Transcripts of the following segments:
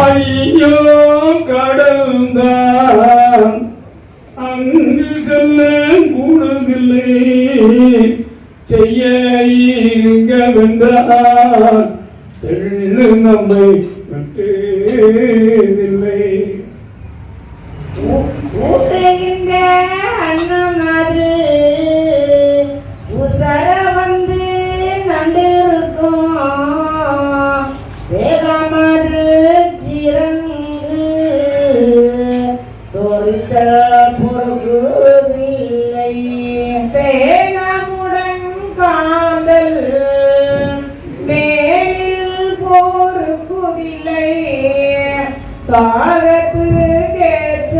ஐயோ கடல்தான் அங்கு செல்ல கூடவில்லை செய்ய இங்க நம்மை விட்டதில்லை தாகத்துக்கேற்ற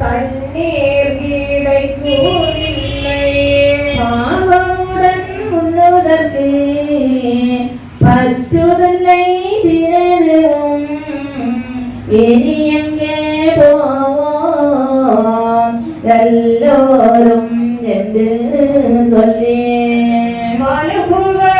தண்ணீர் கிடைக்குதில்லை பாவமுடன் முன்னுதற்கு பற்றுதலை திரளும். இனி எங்கே போவோம்? எல்லோரும் என்று சொல்லி மனுபுகளோ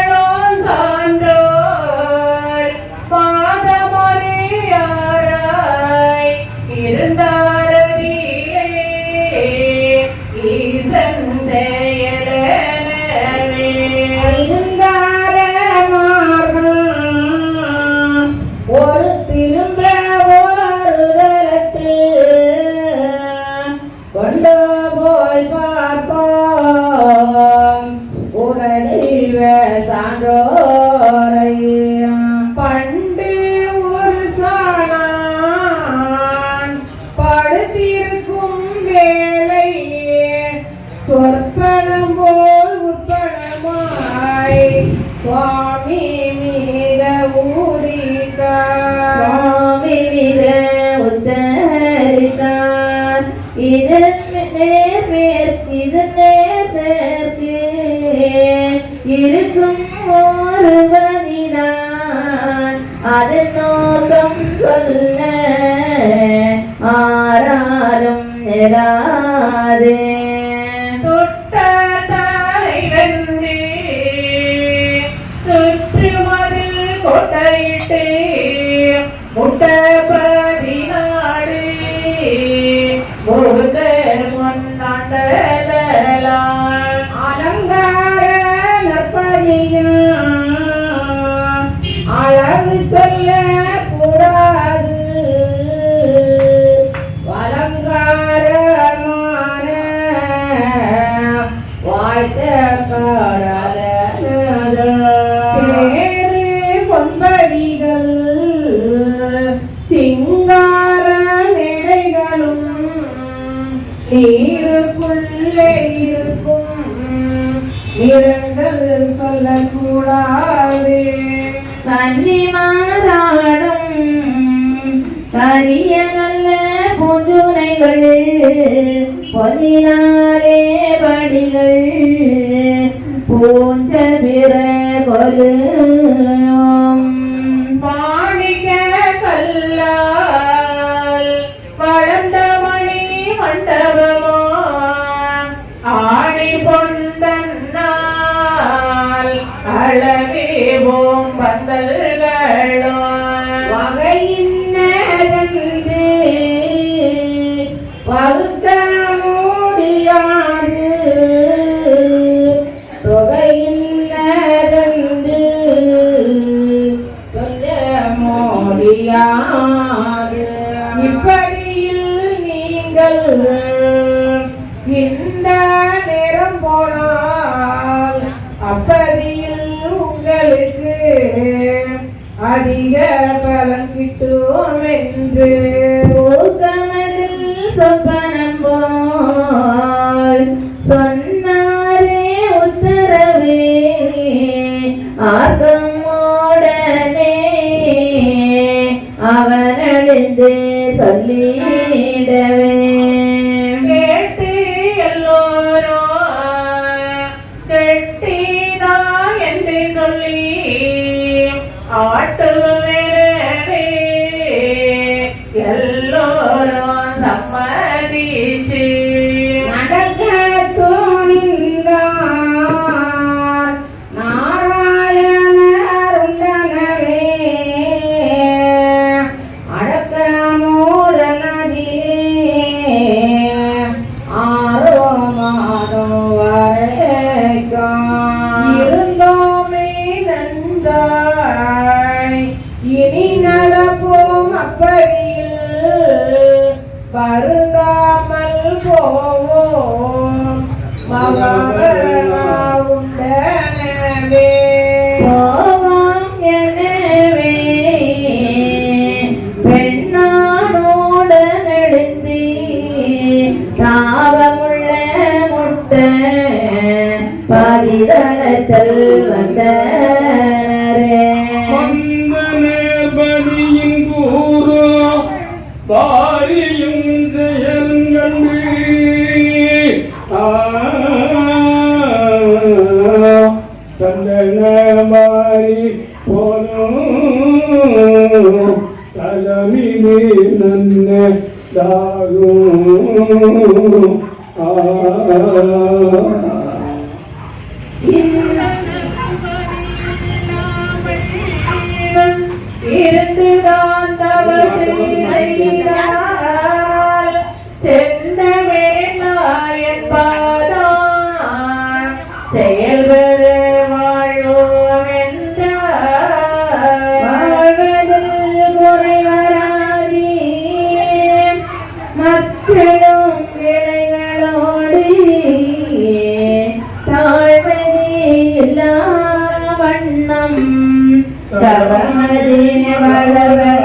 இருக்கும் அதன் நோக்கம் சொல்ல ஆராலும் நிராதே தொட்ட சுற்றுமதில் நற்பதியும் அளவு சொல்ல கூடாது. அலங்காரமான வாய்த்த பொன்படிகள் சிங்கார நடைகளும் நீருக்குள்ளே இருக்கும். கன்னிமாராடும் சரிய நல்ல பூஞ்சுனைகள் பொன்னினாரே படிகள் பூஞ்ச பிற கொரு இப்படியில் நீங்கள் இந்த நேரம் போனால் அப்பதியில் உங்களுக்கு அதிக பலம் கிட்டும் என்று. ஊக்கமதில் சொப்பனம் போல் சொன்னாரே உத்தரவே ஆர்க்கமோடனே அவனழிந்து சொல்லிடவே கேட்டு எல்லோரோ கெட்டிதான் என்று சொல்லி ஆட்டு இருந்தாமே நந்தாய் இனி நடப்போம் அப்படியில். வருந்தாமல் போவோம். மகாபரணம் வந்த நேர்பதியின் கூறோ வாரியும் செயல்கண்டு சந்தன மாறி போனோம் தலைமிலே நன்ன தாகும் ஆ. இருந்துதான் தவறு செய்தால் சென்ற வேண்டாய் என்பதான் செயல்பெற வாழ்வோம் என்றார் வாழ்வதில் குறைவராதே மக்களும் விலைகளோடு தாழ்வதே எல்லா வண்ணம் தவமதே Amen.